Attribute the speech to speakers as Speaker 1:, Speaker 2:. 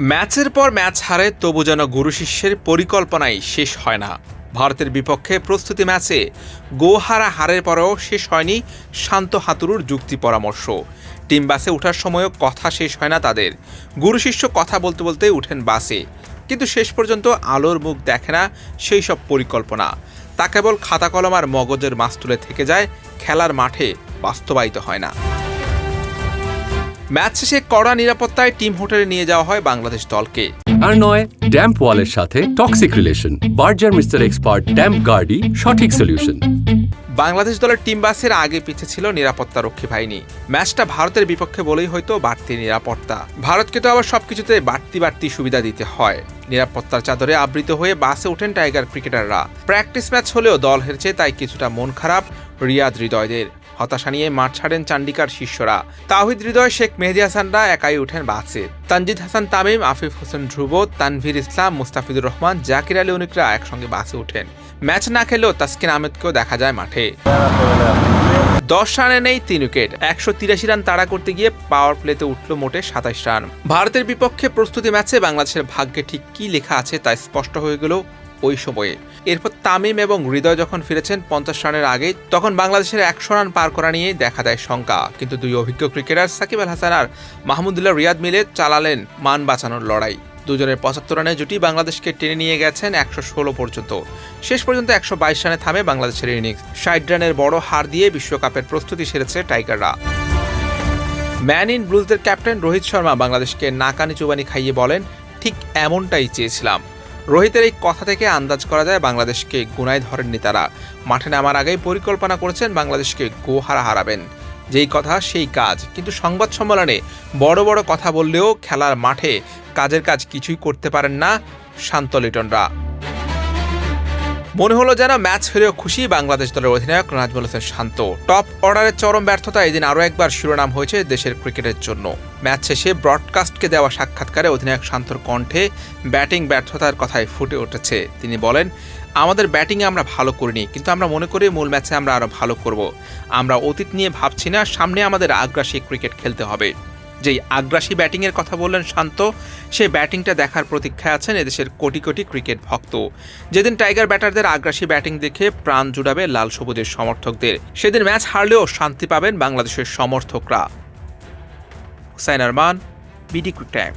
Speaker 1: ম্যাচের পর ম্যাচ হারে তবু যেন গুরু শিষ্যের পরিকল্পনাই শেষ হয় না। ভারতের বিপক্ষে প্রস্তুতি ম্যাচে গোহারা হারের পরেও শেষ হয়নি শান্ত হাতুরুর যুক্তি পরামর্শ। টিম বাসে ওঠার সময়ও কথা শেষ হয় না তাদের। গুরু শিষ্য কথা বলতে বলতে উঠেন বাসে। কিন্তু শেষ পর্যন্ত আলোর মুখ দেখে না সেই সব পরিকল্পনা। তা কেবল খাতা কলম আর মগজের মাস্তুলে থেকে যায়, খেলার মাঠে বাস্তবায়িত হয় না। ম্যাচ শেষে কড়া নিরাপত্তায় টিম হোটেলে নিয়ে যাওয়া হয় বাংলাদেশ দলকে।
Speaker 2: আর নয় ড্যাম্প ওয়ালের সাথে toxic relation Berger mister expert damp গার্ডি সঠিক সলিউশন
Speaker 1: বাংলাদেশ দলের টিম বাসের আগে পিছে ছিল নিরাপত্তা রক্ষী বাহিনী। ম্যাচটা ভারতের বিপক্ষে বলেই হয়তো বাড়তি নিরাপত্তা। ভারতকে তো আবার সবকিছুতে বাড়তি বাড়তি সুবিধা দিতে হয়। নিরাপত্তার চাদরে আবৃত হয়ে বাসে ওঠেন টাইগার ক্রিকেটাররা প্র্যাকটিস ম্যাচ হলেও দল হেরছে তাই কিছুটা মন খারাপ রিয়াদ হৃদয়দের। হতাশা নিয়ে মাঠ ছাড়েন চান্ডিকার শিষ্যরা। তাহিদ হৃদয় শেখ মেহেদি হাসানরা একাই উঠেন বাসে তানজিদ হাসান, তামিম, আফিফ হোসেন ধ্রুব, তানভীর ইসলাম, মুস্তাফিজুর রহমান, জাকির আলী অনিকরা একসঙ্গে বাসে ওঠেন ম্যাচ না খেলেও তাসকিন আহমেদকেও দেখা যায় মাঠে। দশ রানে নেই তিন উইকেট। একশো তিরাশি রান তাড়া করতে গিয়ে পাওয়ার প্লেতে উঠল মোটে সাতাইশ রান। ভারতের বিপক্ষে প্রস্তুতি ম্যাচে বাংলাদেশের ভাগ্যে ঠিক কী লেখা আছে তা স্পষ্ট হয়ে গেল ওই সময়ে। এরপর তামিম এবং হৃদয় যখন ফিরেছেন পঞ্চাশ রানের আগে, তখন বাংলাদেশের একশো রান পার করা নিয়েই দেখা দেয় শঙ্কা। কিন্তু দুই অভিজ্ঞ ক্রিকেটার সাকিব আল হাসান আর মাহমুদুল্লাহ রিয়াদ মিলে চালালেন মান বাঁচানোর লড়াই। দুজনের পঁচাত্তর রানের জুটি বাংলাদেশকে টেনে নিয়ে গেছেন একশো ষোলো পর্যন্ত। শেষ পর্যন্ত একশো বাইশ রানে থামে বাংলাদেশের ইনিংস। ষাট রানের বড় হার দিয়ে বিশ্বকাপের প্রস্তুতি সেরেছে টাইগাররা। ম্যান ইন ব্লুজদের ক্যাপ্টেন রোহিত শর্মা বাংলাদেশকে নাকানি চুবানি খাইয়ে বলেন, ঠিক এমনটাই চেয়েছিলাম। রোহিতের এই কথা থেকে আন্দাজ করা যায় বাংলাদেশকে গুনায় ধরেননি তারা। মাঠে নামার আগেই পরিকল্পনা করেছেন বাংলাদেশকে গোহারা হারাবেন। যেই কথা, সেই কাজ। কিন্তু সংবাদ সম্মেলনে বড় বড় কথা বললেও খেলার মাঠে কাজের কাজ কিছুই করতে পারেন না শান্ত লিটনরা। মনে হলো যেন ম্যাচ হেরেও খুশি বাংলাদেশ দলের অধিনায়ক নাজমুল হোসেন শান্ত। টপ অর্ডারের চরম ব্যর্থতা এদিন আরও একবার শিরোনাম হয়েছে দেশের ক্রিকেটের জন্য। ম্যাচ শেষে ব্রডকাস্টকে দেওয়া সাক্ষাৎকারে অধিনায়ক শান্তর কণ্ঠে ব্যাটিং ব্যর্থতার কথাই ফুটে উঠেছে। তিনি বলেন, আমাদের ব্যাটিংয়ে আমরা ভালো করিনি, কিন্তু আমরা মনে করি মূল ম্যাচে আমরা আরও ভালো করব। আমরা অতীত নিয়ে ভাবছি না, সামনে আমাদের আগ্রাসী ক্রিকেট খেলতে হবে। যেই আগ্রাসী ব্যাটিংয়ের কথা বললেন শান্ত, সে ব্যাটিংটা দেখার প্রতীক্ষায় আছেন এদেশের কোটি কোটি ক্রিকেট ভক্ত। যেদিন টাইগার ব্যাটারদের আগ্রাসী ব্যাটিং দেখে প্রাণ জুড়াবে লাল সবুজের সমর্থকদের। সেদিন ম্যাচ হারলেও শান্তি পাবেন বাংলাদেশের সমর্থকরা। Hussain Arman, BD quick time.